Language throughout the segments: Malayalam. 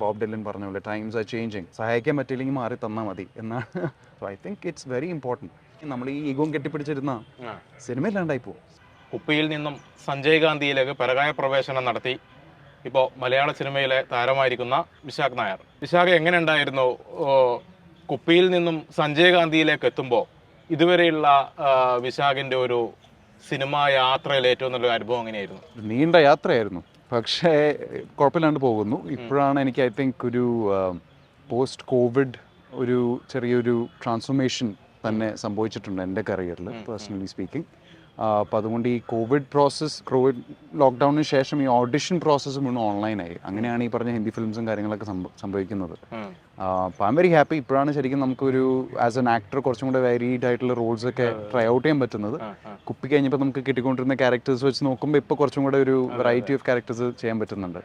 ബോബ് ഡെല്ലൻ പറഞ്ഞ പോലെ ടൈംസ് ആർ ചേഞ്ചിങ് സഹായിക്കാൻ പറ്റില്ലെങ്കിൽ മാറി തന്നാൽ മതി. എന്നാണ്. So I think it's very important നമ്മൾ ഈ ഈഗോം കെട്ടിപ്പിടിച്ചിരുന്ന സിനിമ ഇല്ലാണ്ടായി പോകും കുപ്പിയിൽ നിന്നും സഞ്ജയ് ഗാന്ധിയിലേക്ക് പരകായ പ്രവേശനം നടത്തി. ഇപ്പോൾ മലയാള സിനിമയിലെ താരമായിരിക്കുന്ന വിശാഖ് നായർ. വിശാഖ് എങ്ങനെ ഉണ്ടായിരുന്നു? കുപ്പിയിൽ നിന്നും സഞ്ജയ് ഗാന്ധിയിലേക്ക് എത്തുമ്പോൾ ഇതുവരെയുള്ള വിശാഖിന്റെ ഒരു സിനിമാ യാത്രയിൽ ഏറ്റവും നല്ലൊരു അനുഭവം എങ്ങനെയായിരുന്നു? നീണ്ട യാത്രയായിരുന്നു. പക്ഷേ കുഴപ്പമില്ലാണ്ട് പോകുന്നു. ഇപ്പോഴാണ് എനിക്ക് ഐ തിങ്ക് ഒരു പോസ്റ്റ് കോവിഡ് ഒരു ചെറിയൊരു ട്രാൻസ്ഫോർമേഷൻ തന്നെ സംഭവിച്ചിട്ടുണ്ട് എന്റെ കരിയറിൽ പേഴ്സണലി സ്പീക്കിംഗ്. അപ്പോൾ അതുകൊണ്ട് ഈ കോവിഡ് പ്രോസസ്സ് കോവിഡ് ലോക്ക്ഡൗണിന് ശേഷം ഈ ഓഡിഷൻ പ്രോസസ്സ് മുഴുവൻ ഓൺലൈനായി അങ്ങനെയാണ് ഈ പറഞ്ഞ ഹിന്ദി ഫിലിംസും കാര്യങ്ങളൊക്കെ സംഭ- സംഭവിക്കുന്നത്. അപ്പോൾ ഐ എം വെരി ഹാപ്പി ഇപ്പോഴാണ് ശരിക്കും നമുക്കൊരു ആസ് എൻ ആക്ടർ കുറച്ചും കൂടെ വെരീഡ് ആയിട്ടുള്ള റോൾസ് ഒക്കെ ട്രൈ ഔട്ട് ചെയ്യാൻ പറ്റുന്നത്. കുപ്പി കഴിഞ്ഞപ്പോൾ നമുക്ക് കിട്ടിക്കൊണ്ടിരുന്ന ക്യാരക്ടേഴ്സ് വെച്ച് നോക്കുമ്പോൾ ഇപ്പോൾ കുറച്ചും കൂടെ ഒരു വെറൈറ്റി ഓഫ് ക്യാരക്ടേഴ്സ് ചെയ്യാൻ പറ്റുന്നുണ്ട്.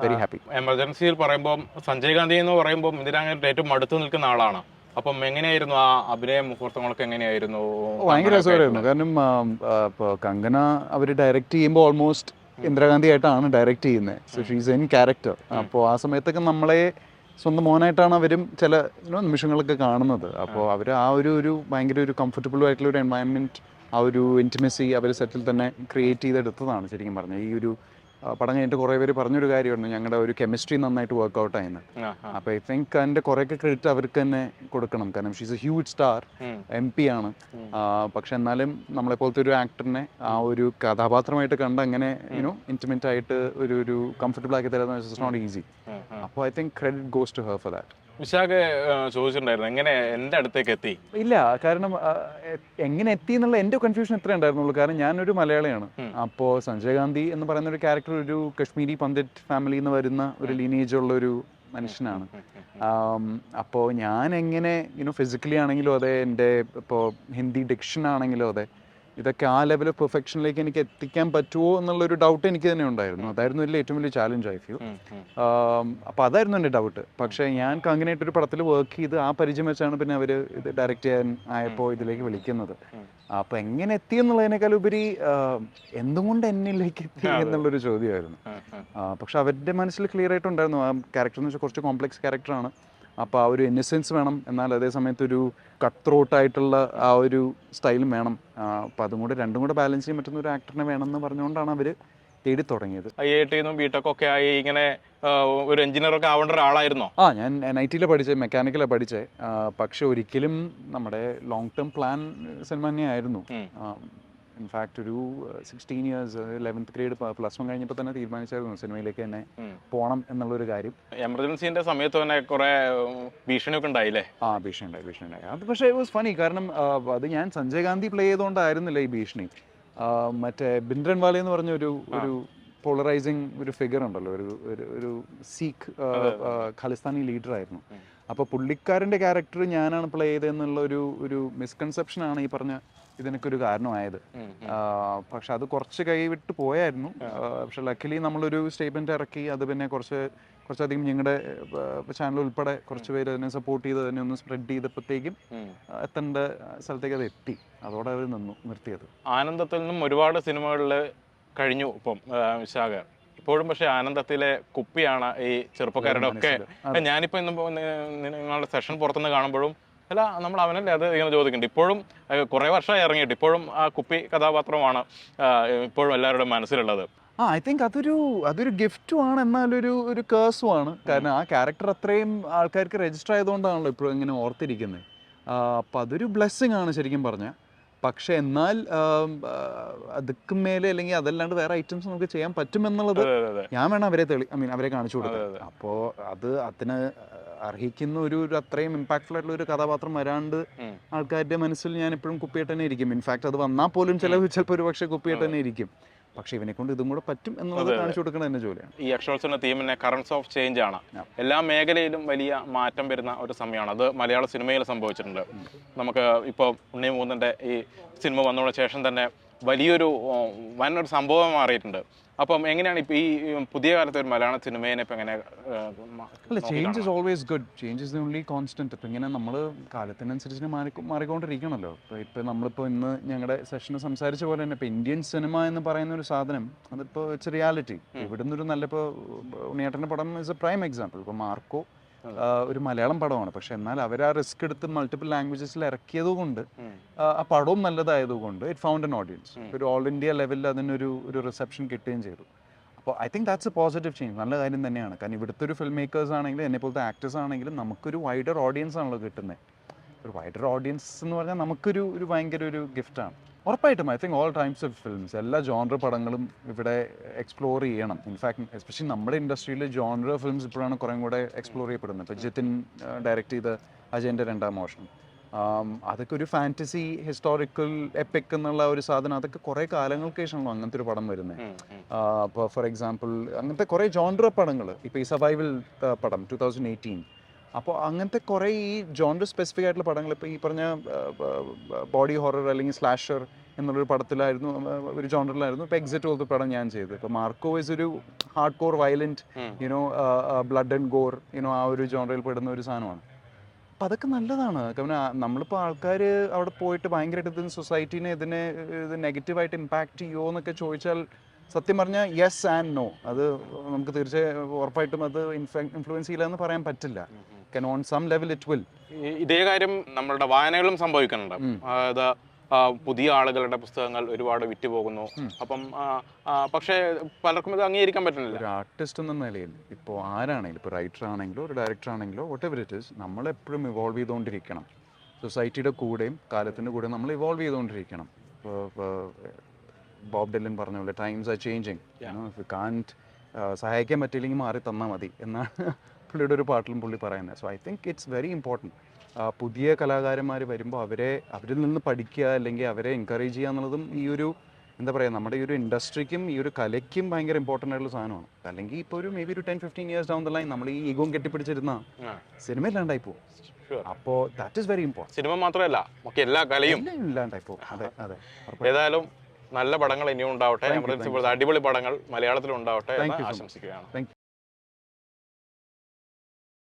വെരി ഹാപ്പി എമർജൻസിയിൽ പറയുമ്പോൾ സഞ്ജയ് ഗാന്ധി എന്ന് പറയുമ്പോൾ ഇന്ദിരാഗാന്ധി ഏറ്റവും അടുത്ത് നിൽക്കുന്ന ആളാണ്. അപ്പം എങ്ങനെയായിരുന്നു ആ അഭിനയ മുഹൂർത്തങ്ങളൊക്കെ എങ്ങനെയായിരുന്നു? ഭയങ്കര രസമായിരുന്നു കാരണം ഇപ്പോൾ കങ്കന അവർ ഡയറക്റ്റ് ചെയ്യുമ്പോൾ ഓൾമോസ്റ്റ് ഇന്ദിരാഗാന്ധി ആയിട്ടാണ് ഡയറക്റ്റ് ചെയ്യുന്നത് സോ ഷീസ് എൻ ക്യാരക്ടർ അപ്പോൾ ആ സമയത്തൊക്കെ നമ്മളെ സ്വന്തം മോനായിട്ടാണ് അവരും ചില നിമിഷങ്ങളൊക്കെ കാണുന്നത്. അപ്പോൾ അവർ ആ ഒരു ഒരു ഭയങ്കര ഒരു കംഫർട്ടബിൾ ആയിട്ടുള്ള ഒരു എൻവയൺമെന്റ് ആ ഒരു ഇന്റിമസി അവർ സെറ്റിൽ തന്നെ ക്രിയേറ്റ് ചെയ്തെടുത്തതാണ് ശരിക്കും പറഞ്ഞത്. ഈ ഒരു പടം കഴിഞ്ഞിട്ട് കുറേ പേര് പറഞ്ഞൊരു കാര്യമായിരുന്നു. ഞങ്ങളുടെ ഒരു കെമിസ്ട്രി നന്നായിട്ട് വർക്ക്ഔട്ട് ആയെന്ന്. അപ്പോൾ ഐ തിങ്ക് അതിന്റെ കുറേയൊക്കെ ക്രെഡിറ്റ് അവർക്ക് തന്നെ കൊടുക്കണം. കാരണം she's a huge star. M P ആണ്. പക്ഷെ എന്നാലും നമ്മളെ പോലത്തെ ഒരു ആക്ടറിനെ ആ ഒരു കഥാപാത്രമായിട്ട് കണ്ട് അങ്ങനെ യുനോ ഇന്റിമേറ്റ് ആയിട്ട് ഒരു ഒരു കംഫർട്ടബിൾ ആക്കി തരുന്ന ഇറ്റ്സ് നോട്ട് ഈസി. അപ്പോൾ I think credit goes to her for that Vishakh ചോദിച്ചിട്ടുണ്ടായിരുന്നു എങ്ങനെ എന്റെ അടുത്തേക്ക് എത്തി? ഇല്ല കാരണം എങ്ങനെ എത്തി എന്നുള്ള എന്റെ കൺഫ്യൂഷൻ എത്ര ഉണ്ടായിരുന്നുള്ളൂ. കാരണം ഞാനൊരു മലയാളിയാണ്. അപ്പോ അപ്പോൾ സഞ്ജയ് ഗാന്ധി എന്ന് പറയുന്ന ഒരു ക്യാരക്ടർ ഒരു കശ്മീരി പണ്ഡിറ്റ് ഫാമിലിയിൽ നിന്ന് വരുന്ന ഒരു ലീനേജ് ഉള്ള ഒരു മനുഷ്യനാണ്. അപ്പോ ഞാൻ എങ്ങനെ യുനോ ഫിസിക്കലി ആണെങ്കിലും അതെ എന്റെ ഇപ്പോൾ ഹിന്ദി ഡിക്ഷൻ ആണെങ്കിലും അതെ ഇതൊക്കെ ആ ലെവൽ ഓഫ് പെർഫെക്ഷനിലേക്ക് എനിക്ക് എത്തിക്കാൻ പറ്റുമോ എന്നുള്ളൊരു ഡൗട്ട് എനിക്ക് തന്നെ ഉണ്ടായിരുന്നു. അതായിരുന്നു ഇതിൽ ഏറ്റവും വലിയ ചാലഞ്ച് ആയി ഫ്യൂ അപ്പം. അപ്പോൾ അതായിരുന്നു എന്റെ ഡൗട്ട് പക്ഷേ ഞാൻ കങ്ങനായിട്ടൊരു പടത്തിൽ വർക്ക് ചെയ്ത് ആ പരിചയം വെച്ചാണ് പിന്നെ അവർ ഇത് ഡയറക്റ്റ് ചെയ്യാൻ ആയപ്പോൾ ഇതിലേക്ക് വിളിക്കുന്നത്. അപ്പം അപ്പോൾ എങ്ങനെ എത്തി എന്നുള്ളതിനേക്കാൾ ഉപരി എന്തുകൊണ്ട് എന്നിലേക്ക് എത്തി എന്നുള്ളൊരു ചോദ്യമായിരുന്നു. പക്ഷെ അവരുടെ മനസ്സിൽ ക്ലിയർ ആയിട്ടുണ്ടായിരുന്നു. ആ ക്യാരക്ടർ എന്ന് വെച്ചാൽ കുറച്ച് കോംപ്ലക്സ് ക്യാരക്ടറാണ് അപ്പോൾ ആ ഒരു ഇന്നസെൻസ് വേണം. എന്നാൽ അതേ സമയത്ത് ഒരു കട്ട് ത്രോട്ട് ആയിട്ടുള്ള ആ ഒരു സ്റ്റൈലും വേണം. അപ്പോൾ അതും കൂടെ രണ്ടും കൂടെ ബാലൻസ് ചെയ്യാൻ പറ്റുന്ന ഒരു ആക്ടറിനെ വേണമെന്ന് പറഞ്ഞുകൊണ്ടാണ് അവർ തേടി തുടങ്ങിയത് ഐ ഐ ടി ബിടെക് ഒക്കെ ആയി ഇങ്ങനെ ഒരു എഞ്ചിനീയർ ഒക്കെ ആവേണ്ട ഒരാളായിരുന്നോ? ആ ഞാൻ എൻ ഐ ടിയിലെ പഠിച്ചത് മെക്കാനിക്കലാണ് പഠിച്ചത് പക്ഷെ ഒരിക്കലും നമ്മുടെ ലോങ് ടേം പ്ലാൻ സിനിമ തന്നെയായിരുന്നു. ഉം. ഇൻഫാക്ട് ഒരു sixteen years eleventh grade plus one കഴിഞ്ഞപ്പോൾ തന്നെ തീരുമാനിച്ചായിരുന്നു സിനിമയിലേക്ക് തന്നെ പോകണം എന്നുള്ള ഒരു കാര്യം. എമർജൻസിന്റെ സമയത്ത് തന്നെ കുറെ ഭീഷണിയൊക്കെ ഉണ്ടായില്ലേ? ആ ഭീഷണി ഉണ്ടായി ഭീഷണി ഉണ്ടായി അത് പക്ഷേ വാസ് ഫണി കാരണം അത് ഞാൻ സഞ്ജയ് ഗാന്ധി പ്ലേ ചെയ്തുകൊണ്ടായിരുന്നില്ല ഈ ഭീഷണി. മറ്റേ ബിന്ദ്രൻ വാലി എന്ന് പറഞ്ഞ ഒരു ഒരു പോളറൈസിങ് ഒരു ഫിഗർ ഉണ്ടല്ലോ. ഒരു ഒരു സീഖ് ഖലിസ്ഥാനി ലീഡർ ആയിരുന്നു. അപ്പോൾ പുള്ളിക്കാരന്റെ ക്യാരക്ടർ ഞാനാണ് പ്ലേ ചെയ്തതെന്നുള്ള ഒരു ഒരു മിസ്കൺസെപ്ഷനാണ് ഈ പറഞ്ഞ ഇതിനൊക്കെ ഒരു കാരണമായത് പക്ഷെ അത് കുറച്ച് കൈവിട്ട് പോയായിരുന്നു. പക്ഷെ ലക്കിലി നമ്മളൊരു സ്റ്റേറ്റ്മെന്റ് ഇറക്കി അത് പിന്നെ കുറച്ച് കുറച്ചധികം ഞങ്ങളുടെ ചാനൽ ഉൾപ്പെടെ കുറച്ച് പേര് അതിനെ സപ്പോർട്ട് ചെയ്ത് അതിനെ ഒന്ന് സ്പ്രെഡ് ചെയ്തപ്പോഴത്തേക്കും എത്തേണ്ട സ്ഥലത്തേക്ക് അത് എത്തി. അതോടെ അവർ നിന്നു നിർത്തിയത്. ആനന്ദത്തിൽ നിന്നും ഒരുപാട് സിനിമകളിൽ കഴിഞ്ഞു ഇപ്പം വിശാഖ. ഇപ്പോഴും പക്ഷേ ആനന്ദത്തിലെ കുപ്പിയാണ് ഈ ചെറുപ്പക്കാരുടെ ഒക്കെ. ഞാനിപ്പോ ഞാനിപ്പോൾ ഇന്ന് നിങ്ങളുടെ സെഷൻ പുറത്തുനിന്ന് കാണുമ്പോഴും അല്ല നമ്മൾ അവനല്ലേ അത് ഇങ്ങനെ ചോദിക്കുന്നുണ്ട് ഇപ്പോഴും കുറേ വർഷമായി ഇറങ്ങിയിട്ട് ഇപ്പോഴും ആ കുപ്പി കഥാപാത്രമാണ് ഇപ്പോഴും എല്ലാവരുടെയും മനസ്സിലുള്ളത്. ആ ഐ തിങ്ക് അതൊരു അതൊരു ഗിഫ്റ്റും ആണ് എന്നാലൊരു ഒരു കേഴ്സും ആണ് കാരണം ആ ക്യാരക്ടർ അത്രയും ആൾക്കാർക്ക് രജിസ്റ്റർ ആയതുകൊണ്ടാണല്ലോ ഇപ്പോഴും ഇങ്ങനെ ഓർത്തിരിക്കുന്നത്. അപ്പം അതൊരു ബ്ലെസ്സിങ് ആണ് ശരിക്കും പറഞ്ഞാൽ പക്ഷെ എന്നാൽ അതുക്കും മേലെ അല്ലെങ്കിൽ അതല്ലാണ്ട് വേറെ ഐറ്റംസ് നമുക്ക് ചെയ്യാൻ പറ്റുമെന്നുള്ളത് ഞാൻ വേണം അവരെ തെളി ഐ മീൻ അവരെ കാണിച്ചു കൊടുക്കുന്നത് അപ്പോൾ അത് അതിന് അർഹിക്കുന്ന ഒരു ഒരു അത്രയും ഇമ്പാക്ട്ഫുൾ ആയിട്ടുള്ള ഒരു കഥാപാത്രം വരാണ്ട്. ആൾക്കാരുടെ മനസ്സിൽ ഞാൻ എപ്പോഴും കുപ്പിയായിട്ട് തന്നെ ഇരിക്കും. ഇൻഫാക്ട് അത് വന്നാൽ പോലും ചില ചിലപ്പോൾ ഒരു പക്ഷേ കുപ്പിയായിട്ട് തന്നെ ഇരിക്കും. പക്ഷേ ഇവനെ കൊണ്ട് ഇതും കൂടെ പറ്റും എന്നുള്ളത് കാണിച്ചു കൊടുക്കുന്ന തന്നെ ജോലിയാണ്. ഈ അക്ഷോത്സവ തീമിനെ കറൻസ് ഓഫ് ചേഞ്ച് ആണ്. എല്ലാ മേഖലയിലും വലിയ മാറ്റം വരുന്ന ഒരു സമയമാണ്. അത് മലയാള സിനിമയിൽ സംഭവിച്ചിട്ടുണ്ട്. നമുക്ക് ഇപ്പോൾ ഉണ്ണി മൂന്നിന്റെ ഈ സിനിമ വന്നതിന് ശേഷം തന്നെ വലിയൊരു വൻ ഒരു സംഭവം മാറിയിട്ടുണ്ട്. അപ്പം എങ്ങനെയാണ് ഇപ്പൊ ഈ പുതിയ കാലത്തെ ഒരു മലയാള സിനിമയെ ഇപ്പൊ എങ്ങനെ അല്ല change is always good change is only constant ഇപ്പം ഇങ്ങനെ നമ്മൾ കാലത്തിനനുസരിച്ച് മാറി മാറിക്കൊണ്ടിരിക്കണമല്ലോ ഇപ്പോൾ ഇപ്പോൾ നമ്മളിപ്പോൾ ഇന്ന് ഞങ്ങളുടെ സെഷന് സംസാരിച്ച പോലെ തന്നെ ഇപ്പോൾ ഇന്ത്യൻ സിനിമ എന്ന് പറയുന്ന ഒരു സാധനം അതിപ്പോൾ ഇറ്റ്സ് റിയാലിറ്റി ഇവിടുന്ന് ഒരു നല്ല ഇപ്പോൾ ഉണ്ണിയേട്ടന്റെ പടം ഇസ് എ പ്രൈം എക്സാമ്പിൾ ഇപ്പോൾ മാർക്കോ ഒരു മലയാളം പടമാണ്. പക്ഷെ എന്നാൽ അവർ ആ റിസ്ക് എടുത്ത് മൾട്ടിപ്പിൾ ലാംഗ്വേജസിൽ ഇറക്കിയത് കൊണ്ട്. ആ പടവും നല്ലതായതുകൊണ്ട് ഇറ്റ് ഫൗണ്ട് എൻ ഓഡിയൻസ് ഒരു ഓൾ ഇന്ത്യ ലെവലിൽ അതിനൊരു ഒരു റിസപ്ഷൻ കിട്ടുകയും ചെയ്തു. അപ്പോൾ I think that's a positive change നല്ല കാര്യം തന്നെയാണ്. കാരണം ഇവിടുത്തെ ഒരു ഫിൽം മേക്കേഴ്സ് ആണെങ്കിലും എന്നെ പോലത്തെ ആക്ടേഴ്സ് ആണെങ്കിലും നമുക്കൊരു വൈഡർ ഓഡിയൻസ് ആണല്ലോ കിട്ടുന്നത്. ഒരു വൈഡർ ഓഡിയൻസ് എന്ന് പറഞ്ഞാൽ നമുക്കൊരു ഒരു ഭയങ്കര ഒരു ഗിഫ്റ്റാണ് ഉറപ്പായിട്ടും I think all times of films എല്ലാ ജോണർ പടങ്ങളും ഇവിടെ എക്സ്പ്ലോർ ചെയ്യണം. ഇൻഫാക്ട് എസ്പെഷ്യലി നമ്മുടെ ഇൻഡസ്ട്രിയിൽ ജോണർ ഫിലിംസ് ഇപ്പോഴാണ് കുറേ കൂടെ എക്സ്പ്ലോർ ചെയ്യപ്പെടുന്നത്. ഇപ്പോൾ ജിതിൻ ഡയറക്റ്റ് ചെയ്ത അജയന്റെ രണ്ടാം മോഷൻ. അതൊക്കെ ഒരു ഫാന്റസി ഹിസ്റ്റോറിക്കൽ എപ്പിക് എന്നുള്ള ഒരു സാധനം. അതൊക്കെ കുറേ കാലങ്ങൾക്ക് ശേഷമാണല്ലോ അങ്ങനത്തെ ഒരു പടം വരുന്നത് ഉം. ഫോർ എക്സാമ്പിൾ അങ്ങനത്തെ കുറേ ജോൺഡ്ര പടങ്ങൾ ഇപ്പോൾ ഈ സർവൈവൽ പടം ടു തൗസൻഡ് എയ്റ്റീൻ അപ്പോൾ അങ്ങനത്തെ കുറേ ഈ ജോൺഡർ സ്പെസിഫിക് ആയിട്ടുള്ള പടങ്ങൾ ഇപ്പോൾ ഈ പറഞ്ഞ ബോഡി ഹൊറർ അല്ലെങ്കിൽ സ്ലാഷർ എന്നുള്ളൊരു പടത്തിലായിരുന്നു ഒരു ജോണറിലായിരുന്നു ഇപ്പോൾ എക്സിറ്റ് പോലത്തെ പടം ഞാൻ ചെയ്തത്. ഇപ്പോൾ മാർക്കോ ഇസ് ഒരു hard core violent. You know blood and gore you know ആ ഒരു ജോണറിൽ പെടുന്ന ഒരു സാധനമാണ്. അപ്പം അതൊക്കെ നല്ലതാണ്. കാരണം നമ്മളിപ്പോൾ ആൾക്കാർ അവിടെ പോയിട്ട് ഭയങ്കരമായിട്ട് ഇതിന് സൊസൈറ്റീനെ ഇതിനെ ഇത് നെഗറ്റീവായിട്ട് ഇമ്പാക്റ്റ് ചെയ്യുമോ എന്നൊക്കെ ചോദിച്ചാൽ സത്യം പറഞ്ഞാൽ യെസ് ആൻഡ് നോ അത് നമുക്ക് തീർച്ചയായും ഉറപ്പായിട്ടും അത് ഇൻഫ്ലുവൻസ് ചെയ്യില്ല എന്ന് പറയാൻ പറ്റില്ല. കൻ on some level it will ഇതേ കാര്യം നമ്മളുടെ വായനകളും സംഭവിക്കുന്നുണ്ട്. അതായത് പുതിയ ആളുകളുടെ പുസ്തകങ്ങൾ ഒരുപാട് വിറ്റ് പോകുന്നു. അപ്പം പക്ഷേ പലർക്കും ഇത് അംഗീകരിക്കാൻ പറ്റുന്നില്ല. ഒരു ആർട്ടിസ്റ്റ് എന്ന നിലയിൽ ഇപ്പോൾ ആരാണെങ്കിലും ഇപ്പോൾ റൈറ്റർ ആണെങ്കിലോ ഒരു ഡയറക്ടർ ആണെങ്കിലോ വട്ട് എവർ ഇറ്റ് ഇസ് നമ്മളെപ്പോഴും ഇവോൾവ് ചെയ്തുകൊണ്ടിരിക്കണം സൊസൈറ്റിയുടെ കൂടെയും കാലത്തിന്റെ കൂടെയും നമ്മൾ ഇവോൾവ് ചെയ്തുകൊണ്ടിരിക്കണം ബോബ് ഡെല്ലൻ പറഞ്ഞ പോലെ times are changing if can't സഹായിക്കാൻ പറ്റില്ലെങ്കിൽ മാറി തന്നാൽ മതി എന്നാണ് പുള്ളിയുടെ ഒരു പാട്ടിലും പുള്ളി പറയുന്നത്. So I think it's very important പുതിയ കലാകാരന്മാർ വരുമ്പോൾ അവരെ അവരിൽ നിന്ന് പഠിക്കുക അല്ലെങ്കിൽ അവരെ എൻകറേജ് ചെയ്യുക എന്നുള്ളതും ഈ ഒരു എന്താ പറയുക നമ്മുടെ ഈ ഒരു ഇൻഡസ്ട്രിക്കും ഈ ഒരു കലയ്ക്കും ഭയങ്കര ഇമ്പോർട്ടന്റ് ആയിട്ടുള്ള സാധനമാണ്. അല്ലെങ്കിൽ ഇപ്പോൾ ഒരു മേ ബി ഒരു ten fifteen years down the line നമ്മൾ ഈ ഈഗോം കെട്ടിപ്പിടിച്ചിരുന്ന സിനിമ ഇല്ലാണ്ടായി പോകും അപ്പോ അപ്പോൾ that is very important cinema മാത്രമല്ല എല്ലാ കലയും ഇല്ലാണ്ടായി പോകും അതെ അതെ. ഏതായാലും നല്ല പടങ്ങൾ ഇനിയും ഉണ്ടാവട്ടെ. എമർജൻസി അടിപൊളി പടങ്ങൾ മലയാളത്തിൽ ഉണ്ടാവട്ടെ എന്ന്. ആശംസിക്കുകയാണ്.